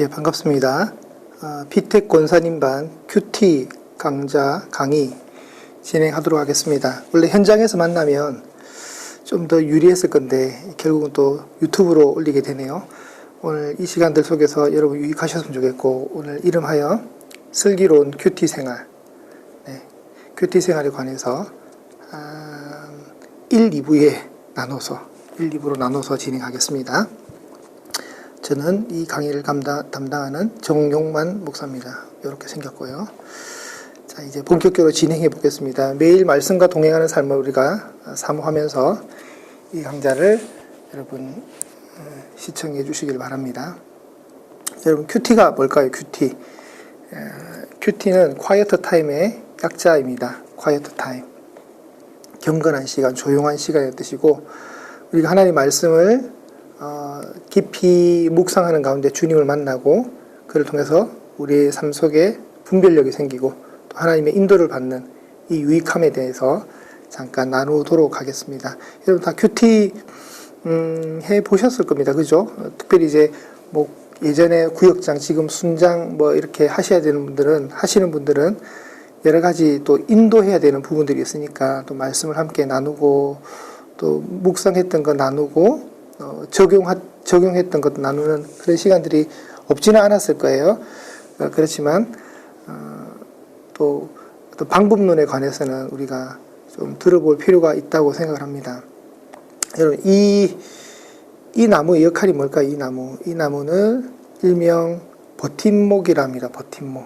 예, 반갑습니다. 아, 피텍 권사님반 큐티 강좌 강의 진행하도록 하겠습니다. 원래 현장에서 만나면 좀 더 유리했을 건데 결국은 또 유튜브로 올리게 되네요. 오늘 이 시간들 속에서 여러분 유익하셨으면 좋겠고 오늘 이름하여 슬기로운 큐티 생활, 네, 큐티 생활에 관해서 아, 1, 2부에 나눠서 1, 2부로 나눠서 진행하겠습니다. 저는 이 강의를 감당, 담당하는 정용만 목사입니다. 이렇게 생겼고요. 자, 이제 본격적으로 진행해 보겠습니다. 매일 말씀과 동행하는 삶을 우리가 사모하면서 이 강좌를 여러분 어, 시청해 주시길 바랍니다. 여러분 큐티가 뭘까요? 에, 큐티는 quiet time의 약자입니다. quiet time. 경건한 시간, 조용한 시간의 뜻이고 우리가 하나님 말씀을 어, 깊이 묵상하는 가운데 주님을 만나고 그를 통해서 우리의 삶 속에 분별력이 생기고 또 하나님의 인도를 받는 이 유익함에 대해서 잠깐 나누도록 하겠습니다. 여러분 다 큐티 음, 해 보셨을 겁니다. 그죠? 어, 특별히 이제 뭐 예전에 구역장, 지금 순장 뭐 이렇게 하셔야 되는 분들은 하시는 분들은 여러 가지 또 인도해야 되는 부분들이 있으니까 또 말씀을 함께 나누고 또 묵상했던 거 나누고 어, 적용 적용했던 것도 나누는 그런 시간들이 없지는 않았을 거예요. 어, 그렇지만 어, 또 어떤 방법론에 관해서는 우리가 좀 들어볼 필요가 있다고 생각을 합니다. 여러분 이, 이 나무의 역할이 뭘까? 이 나무 이 나무는 일명 버팀목이라 합니다. 버팀목.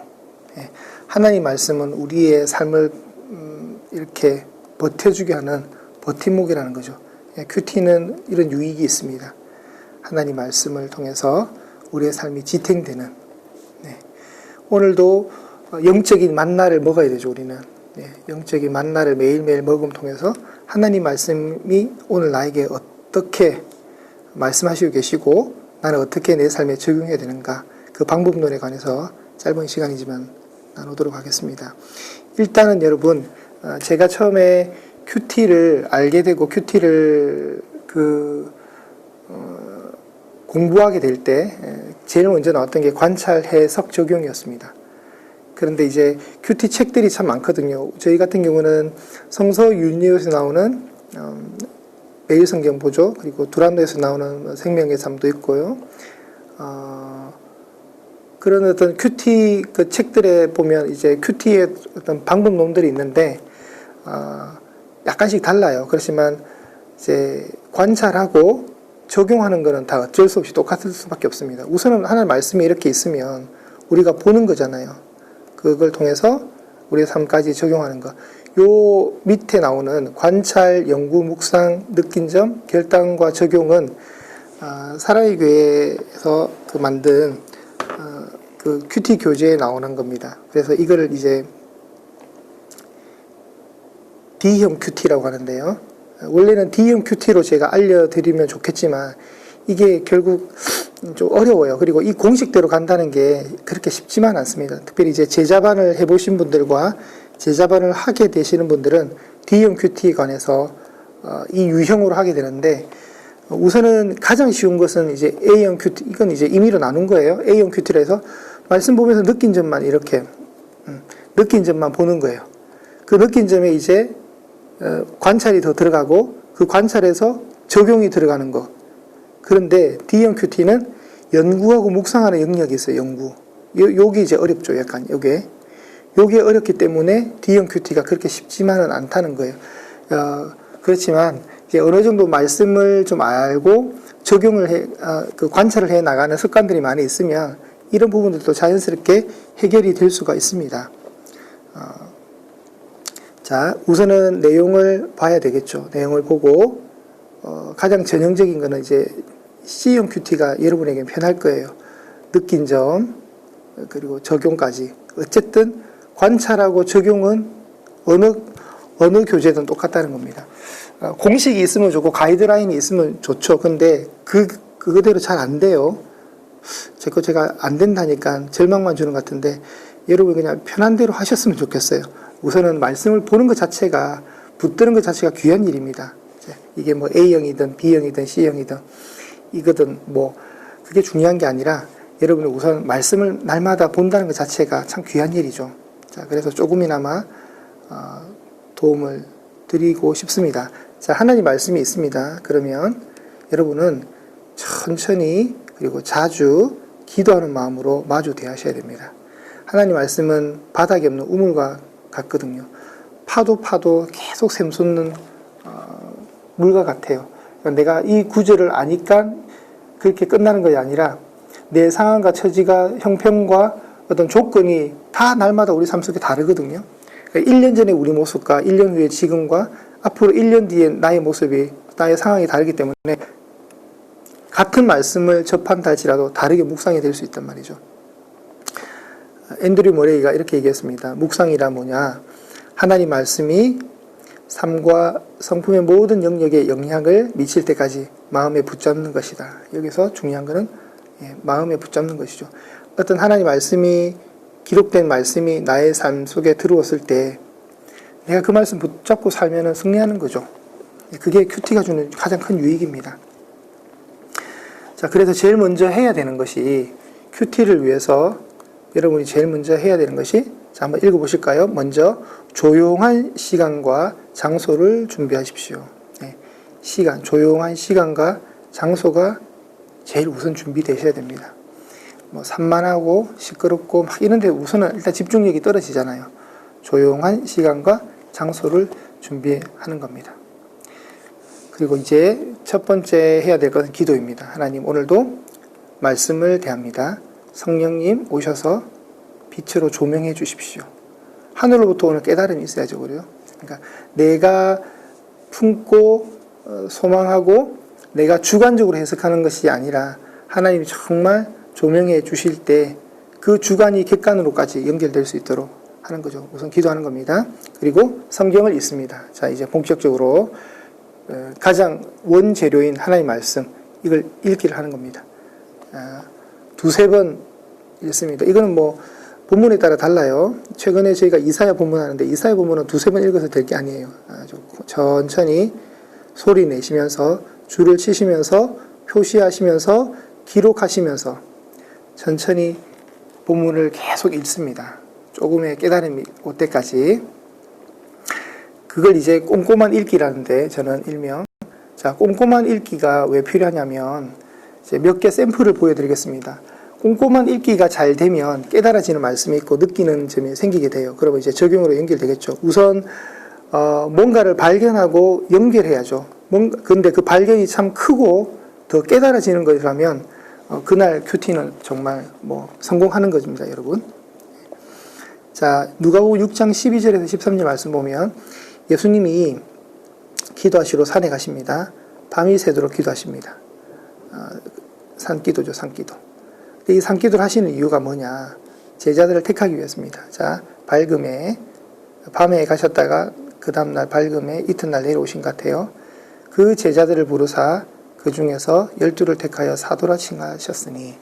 예. 하나님 말씀은 우리의 삶을 음, 이렇게 버텨주게 하는 버팀목이라는 거죠. 예, 큐티는 이런 유익이 있습니다. 하나님 말씀을 통해서 우리의 삶이 지탱되는 네. 오늘도 영적인 만나를 먹어야 되죠 우리는 네. 영적인 만나를 매일매일 먹음 통해서 하나님 말씀이 오늘 나에게 어떻게 말씀하시고 계시고 나는 어떻게 내 삶에 적용해야 되는가 그 방법론에 관해서 짧은 시간이지만 나누도록 하겠습니다. 일단은 여러분 어, 제가 처음에 큐티를 알게 되고 큐티를 그 어, 공부하게 될 때 제일 먼저 나왔던 게 관찰 해석 적용이었습니다. 그런데 이제 큐티 책들이 참 많거든요. 저희 같은 경우는 성서 윤리에서 나오는 음, 매일 성경 보죠. 그리고 두란노에서 나오는 생명의 삶도 있고요. 어, 그런 어떤 큐티 그 책들에 보면 이제 큐티의 어떤 방법론들이 있는데 어, 약간씩 달라요. 그렇지만 이제 관찰하고 적용하는 거는 다 어쩔 수 없이 똑같을 수밖에 없습니다. 우선은 하나님 말씀이 이렇게 있으면 우리가 보는 거잖아요. 그걸 통해서 우리의 삶까지 적용하는 것. 요 밑에 나오는 관찰, 연구, 묵상, 느낀 점, 결단과 적용은 아, 사랑의 교회에서 그 만든 어, 그 큐티 교재에 나오는 겁니다. 그래서 이거를 이제 D형 큐티라고 하는데요. 원래는 D형 큐티로 제가 알려드리면 좋겠지만 이게 결국 좀 어려워요. 그리고 이 공식대로 간다는 게 그렇게 쉽지만 않습니다. 특별히 이제 제자반을 해보신 분들과 제자반을 하게 되시는 분들은 D형 큐티에 관해서 어, 이 유형으로 하게 되는데 우선은 가장 쉬운 것은 이제 A형 큐티 이건 이제 임의로 나눈 거예요. A형 큐티라 해서 말씀 보면서 느낀 점만 이렇게 음, 느낀 점만 보는 거예요. 그 느낀 점에 이제 어, 관찰이 더 들어가고 그 관찰에서 적용이 들어가는 거. 그런데 큐티는 연구하고 묵상하는 영역이 있어요. 연구. 요, 요게 이제 어렵죠. 약간 요게. 요게 어렵기 때문에 큐티가 그렇게 쉽지만은 않다는 거예요. 어, 그렇지만 이제 어느 정도 말씀을 좀 알고 적용을 해, 어, 그 관찰을 해 나가는 습관들이 많이 있으면 이런 부분들도 자연스럽게 해결이 될 수가 있습니다. 어, 자, 우선은 내용을 봐야 되겠죠. 내용을 보고 어, 가장 전형적인 거는 이제 C형 큐티가 여러분에게 편할 거예요. 느낀 점 그리고 적용까지. 어쨌든 관찰하고 적용은 어느 어느 교재든 똑같다는 겁니다. 어, 공식이 있으면 좋고 가이드라인이 있으면 좋죠. 근데 그 그대로 잘 안 돼요. 제 거 제가 안 된다니까 절망만 주는 것 같은데 여러분 그냥 편한 대로 하셨으면 좋겠어요. 우선은 말씀을 보는 것 자체가 붙드는 것 자체가 귀한 일입니다. 이게 뭐 A형이든 B형이든 C형이든 이거든 뭐 그게 중요한 게 아니라 여러분이 우선 말씀을 날마다 본다는 것 자체가 참 귀한 일이죠. 자, 그래서 조금이나마 어, 도움을 드리고 싶습니다. 자, 하나님 말씀이 있습니다. 그러면 여러분은 천천히 그리고 자주 기도하는 마음으로 마주 대하셔야 됩니다. 하나님 말씀은 바닥이 없는 우물과 같거든요. 파도 파도 계속 샘솟는 어, 물과 같아요. 그러니까 내가 이 구절을 아니까 그렇게 끝나는 것이 아니라 내 상황과 처지가 형편과 어떤 조건이 다 날마다 우리 삶 속에 다르거든요. 그러니까 1년 전에 우리 모습과 1년 후에 지금과 앞으로 1년 뒤에 나의 모습이 나의 상황이 다르기 때문에 같은 말씀을 접한다 할지라도 다르게 묵상이 될 수 있단 말이죠. 앤드류 모레이가 이렇게 얘기했습니다. 묵상이라 뭐냐? 하나님 말씀이 삶과 성품의 모든 영역에 영향을 미칠 때까지 마음에 붙잡는 것이다. 여기서 중요한 것은 예, 마음에 붙잡는 것이죠. 어떤 하나님 말씀이 기록된 말씀이 나의 삶 속에 들어왔을 때 내가 그 말씀 붙잡고 살면 승리하는 거죠. 예, 그게 큐티가 주는 가장 큰 유익입니다. 자, 그래서 제일 먼저 해야 되는 것이 큐티를 위해서 여러분이 제일 먼저 해야 되는 것이 자, 한번 읽어보실까요? 먼저 조용한 시간과 장소를 준비하십시오. 네, 시간, 조용한 시간과 장소가 제일 우선 준비되셔야 됩니다. 뭐 산만하고 시끄럽고 막 이런데 우선은 일단 집중력이 떨어지잖아요. 조용한 시간과 장소를 준비하는 겁니다. 그리고 이제 첫 번째 해야 될 것은 기도입니다. 하나님 오늘도 말씀을 대합니다. 성령님 오셔서 빛으로 조명해 주십시오. 하늘로부터 오늘 깨달음이 있어야죠, 그래요? 그러니까 내가 품고 어, 소망하고 내가 주관적으로 해석하는 것이 아니라 하나님이 정말 조명해 주실 때 그 주관이 객관으로까지 연결될 수 있도록 하는 거죠. 우선 기도하는 겁니다. 그리고 성경을 읽습니다. 자, 이제 본격적으로 어, 가장 원재료인 하나님 말씀 이걸 읽기를 하는 겁니다. 아, 두세 번 읽습니다. 이거는 뭐 본문에 따라 달라요. 최근에 저희가 이사야 본문 하는데 이사야 본문은 두세 번 읽어서 될 게 아니에요. 아주 천천히 소리 내시면서 줄을 치시면서 표시하시면서 기록하시면서 천천히 본문을 계속 읽습니다. 조금의 깨달음이 올 때까지. 그걸 이제 꼼꼼한 읽기라는데 저는 일명 자 꼼꼼한 읽기가 왜 필요하냐면 몇 개 샘플을 보여드리겠습니다. 꼼꼼한 읽기가 잘 되면 깨달아지는 말씀이 있고 느끼는 점이 생기게 돼요. 그러면 이제 적용으로 연결되겠죠. 우선 어, 뭔가를 발견하고 연결해야죠. 뭔가, 근데 그 발견이 참 크고 더 깨달아지는 것이라면 어, 그날 큐티는 정말 뭐 성공하는 것입니다, 여러분. 자, 누가복음 6장 12절에서 13절 말씀 보면 예수님이 기도하시러 산에 가십니다. 밤이 새도록 기도하십니다. 어, 산기도죠, 산기도. 이 산기도를 하시는 이유가 뭐냐? 제자들을 택하기 위해서입니다. 자, 밝음에 밤에 가셨다가 그 다음날 밝음에 이튿날 내려오신 것 같아요. 그 제자들을 부르사 그 중에서 열두를 택하여 사도라 칭하셨으니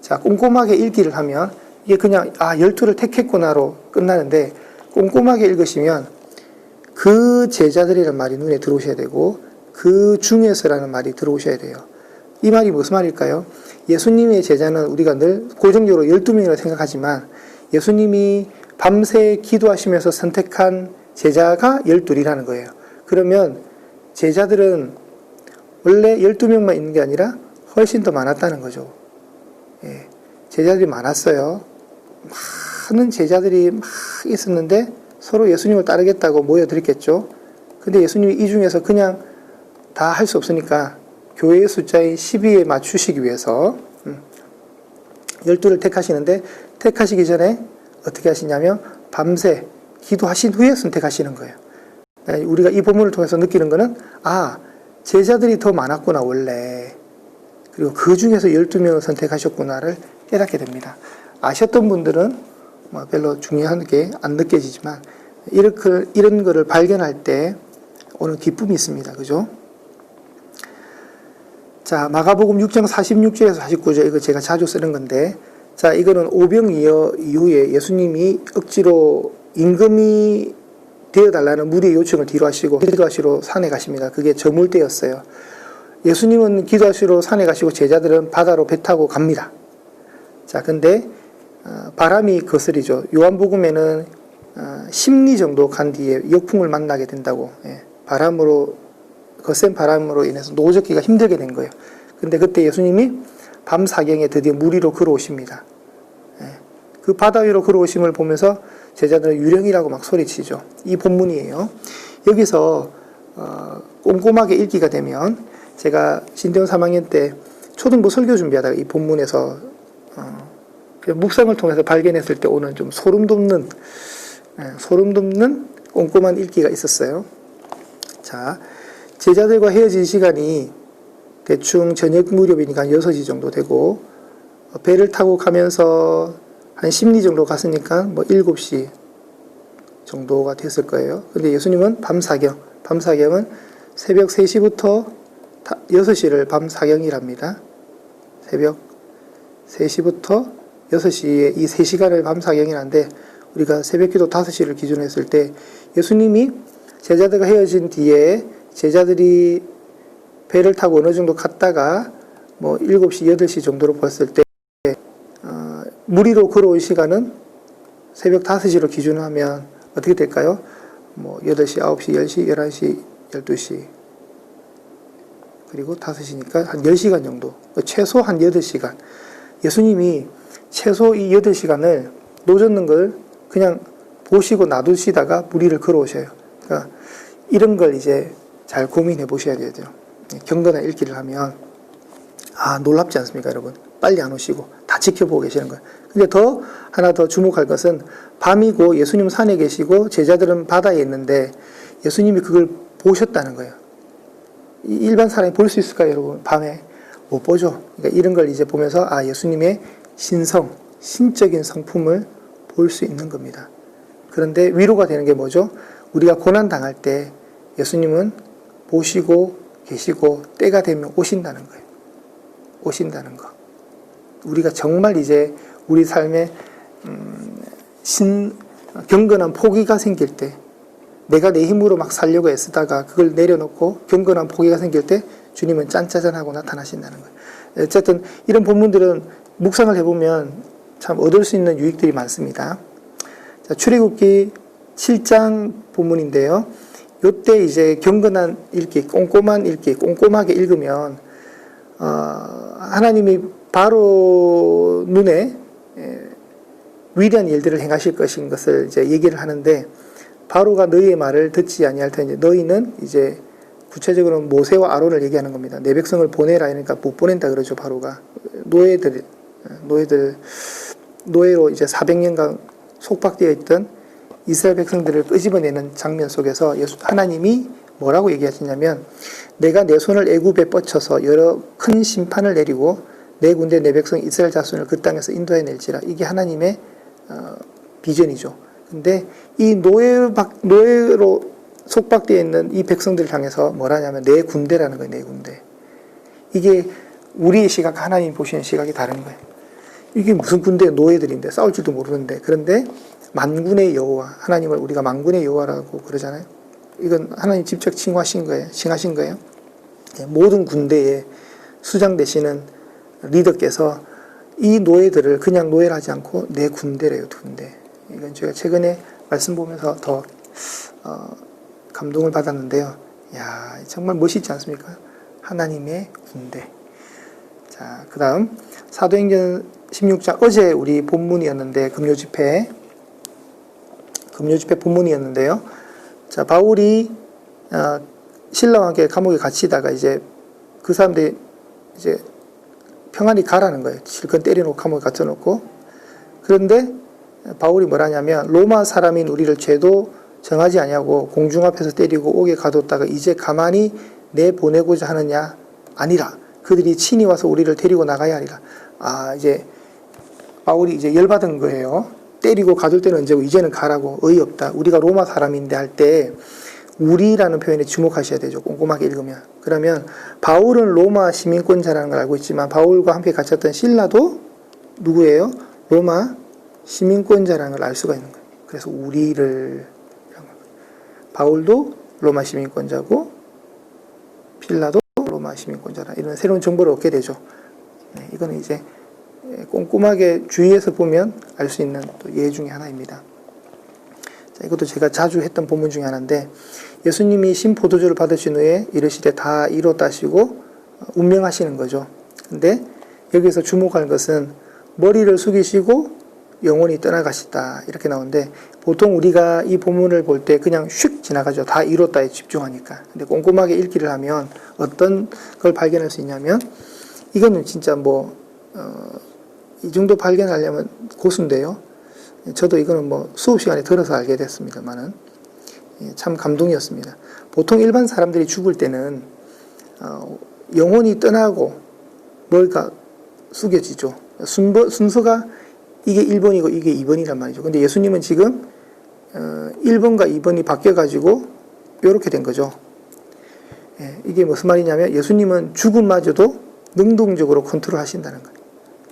자 꼼꼼하게 읽기를 하면 이게 그냥 아 열두를 택했구나로 끝나는데 꼼꼼하게 읽으시면 그 제자들이라는 말이 눈에 들어오셔야 되고 그 중에서라는 말이 들어오셔야 돼요. 이 말이 무슨 말일까요? 예수님의 제자는 우리가 늘 고정적으로 12명이라고 생각하지만 예수님이 밤새 기도하시면서 선택한 제자가 12이라는 거예요. 그러면 제자들은 원래 12명만 있는 게 아니라 훨씬 더 많았다는 거죠. 예, 제자들이 많았어요. 많은 제자들이 막 있었는데 서로 예수님을 따르겠다고 모여들었겠죠. 근데 예수님이 이 중에서 그냥 다 할 수 없으니까 교회의 숫자인 12에 맞추시기 위해서 음, 12를 택하시는데 택하시기 전에 어떻게 하시냐면 밤새 기도하신 후에 선택하시는 거예요. 네, 우리가 이 본문을 통해서 느끼는 것은 아 제자들이 더 많았구나 원래 그리고 그 중에서 12명을 선택하셨구나를 깨닫게 됩니다. 아셨던 분들은 뭐 별로 중요한 게 안 느껴지지만 이렇게 이런 거를 발견할 때 오늘 기쁨이 있습니다. 그죠? 자, 마가복음 6장 46절에서 49절 이거 제가 자주 쓰는 건데 자, 이거는 오병 이어 이후에 예수님이 억지로 임금이 되어 달라는 무리의 요청을 뒤로 하시고 기도하시러 산에 가십니다. 그게 저물 때였어요. 예수님은 기도하시러 산에 가시고 제자들은 바다로 배 타고 갑니다. 자, 근데 어, 바람이 거스리죠. 요한복음에는 어, 심리 정도 간 뒤에 역풍을 만나게 된다고. 예, 바람으로 거센 바람으로 인해서 노젓기가 힘들게 된 거예요. 근데 그때 예수님이 밤 사경에 드디어 물 위로 걸어오십니다. 예, 그 바다 위로 걸어오심을 보면서 제자들은 유령이라고 막 소리치죠. 이 본문이에요. 여기서 어, 꼼꼼하게 읽기가 되면 제가 신대원 3학년 때 초등부 설교 준비하다가 이 본문에서 어, 그 묵상을 통해서 발견했을 때 오는 좀 소름 돋는 예, 소름 돋는 꼼꼼한 읽기가 있었어요. 자, 제자들과 헤어진 시간이 대충 저녁 무렵이니까 한 6시 정도 되고 어, 배를 타고 가면서 한 10리 정도 갔으니까 뭐 7시 정도가 됐을 거예요. 근데 예수님은 밤 사경, 밤 사경은 새벽 3시부터 6시를 밤 사경이랍니다. 새벽 3시부터 6시에 이 3시간을 밤 사경이라는데 우리가 새벽 기도 5시를 기준으로 했을 때 예수님이 제자들과 헤어진 뒤에 제자들이 배를 타고 어느 정도 갔다가 뭐 7시, 8시 정도로 봤을 때 어, 무리로 걸어온 시간은 새벽 5시로 기준으로 하면 어떻게 될까요? 뭐 8시, 9시, 10시, 11시, 12시 그리고 5시니까 한 10시간 정도 최소 한 8시간 예수님이 최소 이 8시간을 노젓는 걸 그냥 보시고 놔두시다가 무리를 걸어오셔요. 그러니까 이런 걸 이제 잘 고민해 보셔야 되죠. 경건한 읽기를 하면 아 놀랍지 않습니까, 여러분? 빨리 안 오시고 다 지켜보고 계시는 거예요. 근데 더 하나 더 주목할 것은 밤이고 예수님 산에 계시고 제자들은 바다에 있는데 예수님이 그걸 보셨다는 거예요. 이 일반 사람이 볼 수 있을까요, 여러분? 밤에 못 보죠. 그러니까 이런 걸 이제 보면서 아 예수님의 신성, 신적인 성품을 볼 수 있는 겁니다. 그런데 위로가 되는 게 뭐죠? 우리가 고난 당할 때 예수님은 보시고 계시고 때가 되면 오신다는 거예요. 오신다는 거. 우리가 정말 이제 우리 삶에 음, 신 경건한 포기가 생길 때 내가 내 힘으로 막 살려고 애쓰다가 그걸 내려놓고 경건한 포기가 생길 때 주님은 짠짜잔하고 나타나신다는 거예요. 어쨌든 이런 본문들은 묵상을 해보면 참 얻을 수 있는 유익들이 많습니다. 자, 출애굽기 7장 본문인데요. 요때 이제 경건한 읽기, 꼼꼼한 읽기, 꼼꼼하게 읽으면 어, 하나님이 바로 눈에 에, 위대한 일들을 행하실 것인 것을 이제 얘기를 하는데 바로가 너희의 말을 듣지 아니할 테니 너희는 이제 구체적으로는 모세와 아론을 얘기하는 겁니다. 내 백성을 보내라 그러니까 못 보낸다 그러죠 바로가 노예들 노예들 노예로 이제 400년간 속박되어 있던 이스라엘 백성들을 끄집어내는 장면 속에서 예수 하나님이 뭐라고 얘기하시냐면 내가 내 손을 애굽에 뻗쳐서 여러 큰 심판을 내리고 내 군대 내 백성 이스라엘 자손을 그 땅에서 인도해 낼지라 이게 하나님의 어, 비전이죠. 근데 이 노예 박 노예로 속박되어 있는 이 백성들을 향해서 뭐라냐면 내 군대라는 거예요. 내 군대. 이게 우리의 시각 하나님 보시는 시각이 다른 거예요. 이게 무슨 군대 노예들인데 싸울 줄도 모르는데 그런데 만군의 여호와 하나님을 우리가 만군의 여호와라고 그러잖아요. 이건 하나님 직접 칭하신 거예요. 칭하신 거예요. 예, 모든 군대에 수장 되시는 리더께서 이 노예들을 그냥 노예를 하지 않고 내 군대래요, 군대. 이건 제가 최근에 말씀 보면서 더 어, 감동을 받았는데요. 야, 정말 멋있지 않습니까? 하나님의 군대. 자, 그 다음 사도행전 16장 어제 우리 본문이었는데 금요 집회 금요 집회 본문이었는데요. 자, 바울이 어, 신라와 함께 감옥에 갇히다가 이제 그 사람들이 이제 평안히 가라는 거예요. 실컷 때려놓고 감옥에 갇혀놓고 그런데 바울이 뭐라냐면 로마 사람인 우리를 죄도 정하지 아니하고 공중 앞에서 때리고 옥에 가뒀다가 이제 가만히 내보내고자 하느냐 아니라 그들이 친히 와서 우리를 데리고 나가야 하리라. 아 이제 바울이 이제 열받은 거예요. 때리고 가둘 때는 언제고 이제는 가라고 어이없다. 우리가 로마 사람인데 할 때 우리라는 표현에 주목하셔야 되죠. 꼼꼼하게 읽으면. 그러면 바울은 로마 시민권자라는 걸 알고 있지만 바울과 함께 갇혔던 신라도 누구예요? 로마 시민권자라는 걸 알 수가 있는 거예요. 그래서 우리를 바울도 로마 시민권자고 필라도 로마 시민권자라 이런 새로운 정보를 얻게 되죠. 네, 이거는 이제 꼼꼼하게 주의해서 보면 알 수 있는 또예 중에 하나입니다. 자, 이것도 제가 자주 했던 본문 중에 하나인데 예수님이 신포도주를 받으신 후에 이르시되 다 이뤘다시고 운명하시는 거죠. 근데 여기서 주목할 것은 머리를 숙이시고 영원히 떠나가시다 이렇게 나오는데 보통 우리가 이 본문을 볼 때 그냥 슉 지나가죠. 다 이뤘다에 집중하니까. 근데 꼼꼼하게 읽기를 하면 어떤 걸 발견할 수 있냐면 이거는 진짜 뭐, 어, 이 정도 발견하려면 고수인데요. 저도 이거는 뭐 수업 시간에 들어서 알게 됐습니다만은 예, 참 감동이었습니다. 보통 일반 사람들이 죽을 때는 어, 영혼이 떠나고 머리가 숙여지죠. 순서, 순서가 이게 1번이고 이게 2번이란 말이죠. 근데 예수님은 지금 어, 1번과 2번이 바뀌어가지고 이렇게 된 거죠. 예, 이게 무슨 말이냐면 예수님은 죽음마저도 능동적으로 컨트롤 하신다는 거예요.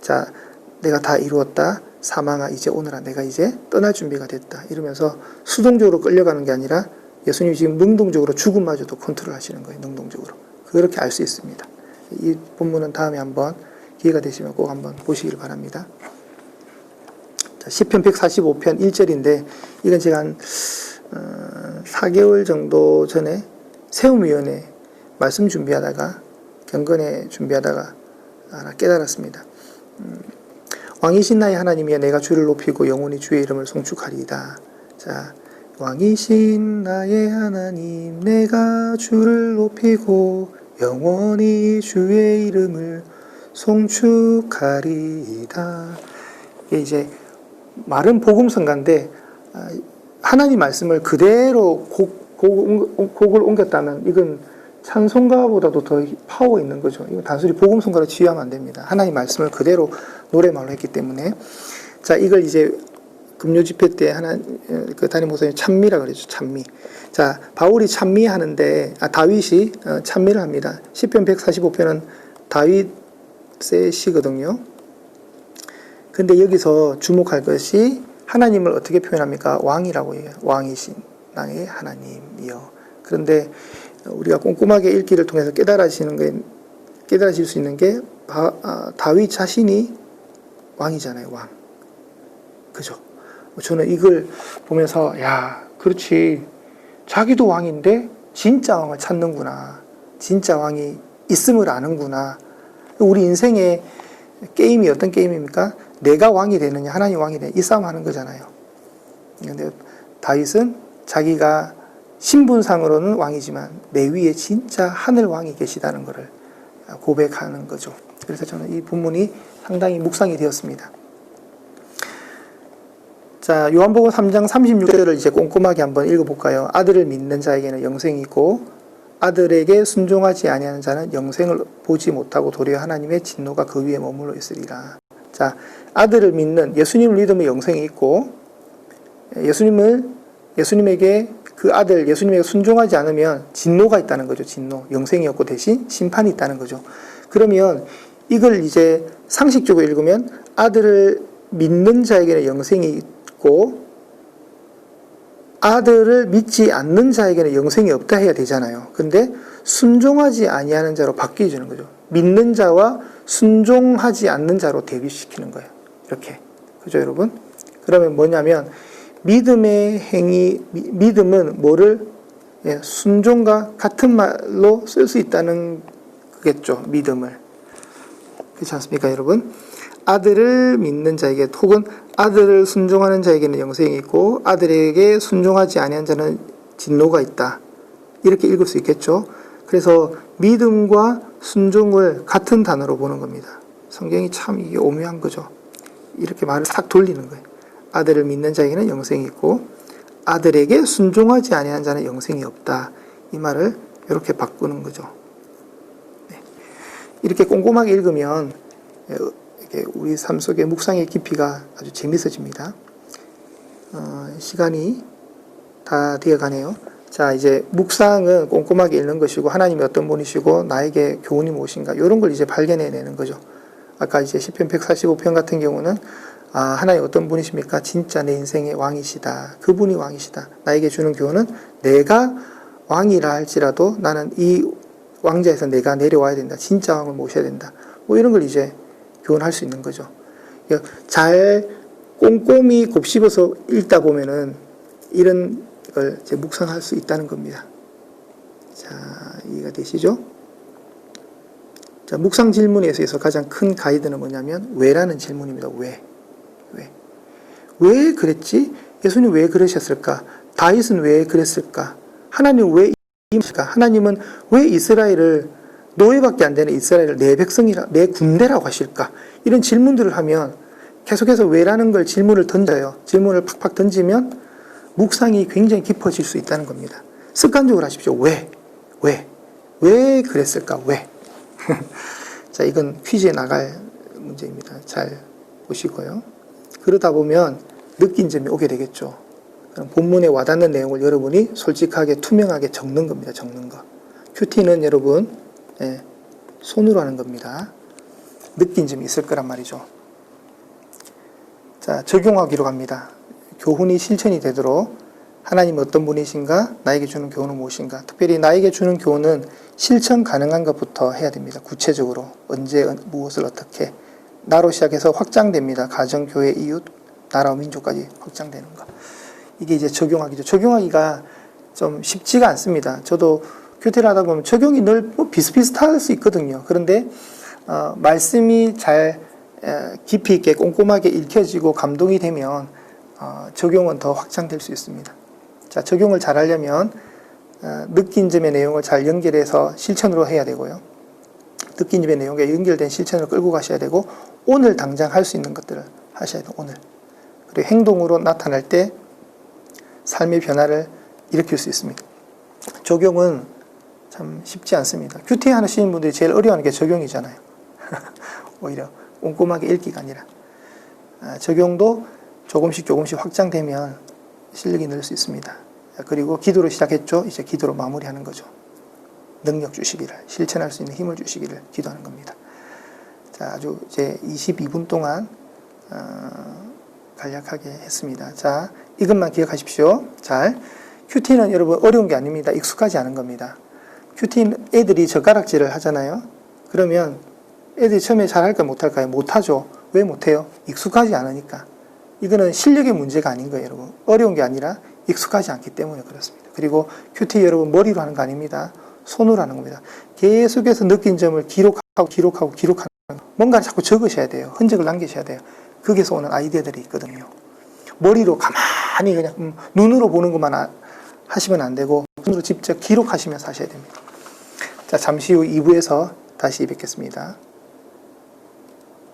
자, 내가 다 이루었다. 사망아, 이제 오늘아, 내가 이제 떠날 준비가 됐다. 이러면서 수동적으로 끌려가는 게 아니라 예수님이 지금 능동적으로 죽음마저도 컨트롤 하시는 거예요. 능동적으로. 그렇게 알 수 있습니다. 이 본문은 다음에 한번 기회가 되시면 꼭 한번 보시길 바랍니다. 자, 10편 145편 1절인데 이건 제가 한 어, 4개월 정도 전에 세움위원회 말씀 준비하다가 경건회 준비하다가 깨달았습니다. 음, 왕이신 나의 하나님이여 내가 주를 높이고 영원히 주의 이름을 송축하리이다. 자, 왕이신 나의 하나님 내가 주를 높이고 영원히 주의 이름을 송축하리이다. 이게 이제 말은 복음성가인데 아, 하나님 말씀을 그대로 곡, 곡, 곡을 옮겼다면 이건 찬송가보다도 더 파워 있는 거죠. 이거 단순히 복음성가로 치유하면 안 됩니다. 하나님 말씀을 그대로 노래말로 했기 때문에 자 이걸 이제 금요 집회 때 하나 그 담임 목사님 찬미라 그러죠. 찬미. 자 바울이 찬미하는데 아 다윗이 어, 찬미를 합니다. 시편 145편은 다윗의 시거든요. 근데 여기서 주목할 것이 하나님을 어떻게 표현합니까? 왕이라고 해요. 왕이신 나의 하나님이요. 그런데 우리가 꼼꼼하게 읽기를 통해서 깨달아지는 게 깨달아질 수 있는 게 바, 아, 다윗 자신이 왕이잖아요. 왕. 그죠? 저는 이걸 보면서 야, 그렇지. 자기도 왕인데 진짜 왕을 찾는구나. 진짜 왕이 있음을 아는구나. 우리 인생의 게임이 어떤 게임입니까? 내가 왕이 되느냐, 하나님 왕이 되느냐, 이 싸움 하는 거잖아요. 근데 다윗은 자기가 신분상으로는 왕이지만 내 위에 진짜 하늘 왕이 계시다는 것을 고백하는 거죠. 그래서 저는 이 본문이 상당히 묵상이 되었습니다. 자, 요한복음 3장 36절을 이제 꼼꼼하게 한번 읽어볼까요? 아들을 믿는 자에게는 영생이 있고 아들에게 순종하지 아니하는 자는 영생을 보지 못하고 도리어 하나님의 진노가 그 위에 머물러 있으리라. 자, 아들을 믿는 예수님을 믿으면 영생이 있고 예수님을 예수님에게 그 아들 예수님에게 순종하지 않으면 진노가 있다는 거죠. 진노. 영생이 없고 대신 심판이 있다는 거죠. 그러면 이걸 이제 상식적으로 읽으면 아들을 믿는 자에게는 영생이 있고 아들을 믿지 않는 자에게는 영생이 없다 해야 되잖아요. 근데 순종하지 아니하는 자로 바뀌어 주는 거죠. 믿는 자와 순종하지 않는 자로 대비시키는 거예요. 이렇게. 그죠, 여러분? 그러면 뭐냐면 믿음의 행위, 미, 믿음은 뭐를 예, 순종과 같은 말로 쓸 수 있다는 거겠죠. 믿음을. 그렇지 않습니까, 여러분? 아들을 믿는 자에게 혹은 아들을 순종하는 자에게는 영생이 있고 아들에게 순종하지 아니한 자는 진노가 있다. 이렇게 읽을 수 있겠죠. 그래서 믿음과 순종을 같은 단어로 보는 겁니다. 성경이 참 이게 오묘한 거죠. 이렇게 말을 싹 돌리는 거예요. 아들을 믿는 자에게는 영생이 있고 아들에게 순종하지 아니한 자는 영생이 없다. 이 말을 이렇게 바꾸는 거죠. 네. 이렇게 꼼꼼하게 읽으면 이렇게 우리 삶 속의 묵상의 깊이가 아주 재밌어집니다. 어, 시간이 다 되어가네요. 자, 이제 묵상은 꼼꼼하게 읽는 것이고 하나님이 어떤 분이시고 나에게 교훈이 무엇인가 이런 걸 이제 발견해내는 거죠. 아까 이제 시편 145편 같은 경우는 아, 하나님 어떤 분이십니까? 진짜 내 인생의 왕이시다. 그분이 왕이시다. 나에게 주는 교훈은 내가 왕이라 할지라도 나는 이 왕자에서 내가 내려와야 된다. 진짜 왕을 모셔야 된다. 뭐 이런 걸 이제 교훈할 수 있는 거죠. 그러니까 잘 꼼꼼히 곱씹어서 읽다 보면은 이런 걸 이제 묵상할 수 있다는 겁니다. 자, 이해가 되시죠? 자, 묵상 질문에 있어서 가장 큰 가이드는 뭐냐면 왜라는 질문입니다. 왜? 왜? 왜 그랬지? 예수님 왜 그러셨을까? 다윗은 왜 그랬을까? 하나님 왜 이랬을까? 하나님은 왜 이스라엘을 노예밖에 안 되는 이스라엘을 내 백성이라 내 군대라고 하실까? 이런 질문들을 하면 계속해서 왜라는 걸 질문을 던져요. 질문을 팍팍 던지면 묵상이 굉장히 깊어질 수 있다는 겁니다. 습관적으로 하십시오. 왜? 왜? 왜 그랬을까? 왜? 자, 이건 퀴즈에 나갈 문제입니다. 잘 보시고요. 그러다 보면 느낀 점이 오게 되겠죠. 본문에 와닿는 내용을 여러분이 솔직하게 투명하게 적는 겁니다. 적는 거. 큐티는 여러분 예, 손으로 하는 겁니다. 느낀 점이 있을 거란 말이죠. 자, 적용하기로 갑니다. 교훈이 실천이 되도록 하나님 어떤 분이신가? 나에게 주는 교훈은 무엇인가? 특별히 나에게 주는 교훈은 실천 가능한 것부터 해야 됩니다. 구체적으로 언제 무엇을 어떻게 나로 시작해서 확장됩니다. 가정, 교회, 이웃, 나라와 민족까지 확장되는 거. 이게 이제 적용하기죠. 적용하기가 좀 쉽지가 않습니다. 저도 교태를 하다 보면 적용이 늘 뭐 비슷비슷할 수 있거든요. 그런데 어, 말씀이 잘 에, 깊이 있게 꼼꼼하게 읽혀지고 감동이 되면 어, 적용은 더 확장될 수 있습니다. 자, 적용을 잘 하려면 어, 느낀 점의 내용을 잘 연결해서 실천으로 해야 되고요. 느낀 점의 내용에 연결된 실천을 끌고 가셔야 되고 오늘 당장 할 수 있는 것들을 하셔야 돼요. 오늘. 그리고 행동으로 나타날 때 삶의 변화를 일으킬 수 있습니다. 적용은 참 쉽지 않습니다. 큐티 하시는 분들이 제일 어려워하는 게 적용이잖아요. 오히려 꼼꼼하게 읽기가 아니라 아, 적용도 조금씩 조금씩 확장되면 실력이 늘 수 있습니다. 그리고 기도로 시작했죠. 이제 기도로 마무리하는 거죠. 능력 주시기를 실천할 수 있는 힘을 주시기를 기도하는 겁니다. 자, 아주 이제 22분 동안 어, 간략하게 했습니다. 자, 이것만 기억하십시오. 잘. 큐티는 여러분 어려운 게 아닙니다. 익숙하지 않은 겁니다. 큐티 애들이 젓가락질을 하잖아요. 그러면 애들이 처음에 잘할까 못할까요? 못하죠. 왜 못해요? 익숙하지 않으니까. 이거는 실력의 문제가 아닌 거예요, 여러분. 어려운 게 아니라 익숙하지 않기 때문에 그렇습니다. 그리고 큐티 여러분 머리로 하는 거 아닙니다. 손으로 하는 겁니다. 계속해서 느낀 점을 기록하고 기록하고 기록하는 거. 뭔가를 자꾸 적으셔야 돼요. 흔적을 남기셔야 돼요. 거기서 오는 아이디어들이 있거든요. 머리로 가만히 그냥 음, 눈으로 보는 것만 아- 하시면 안 되고 손으로 직접 기록하시면서 하셔야 됩니다. 자, 잠시 후 2부에서 다시 뵙겠습니다.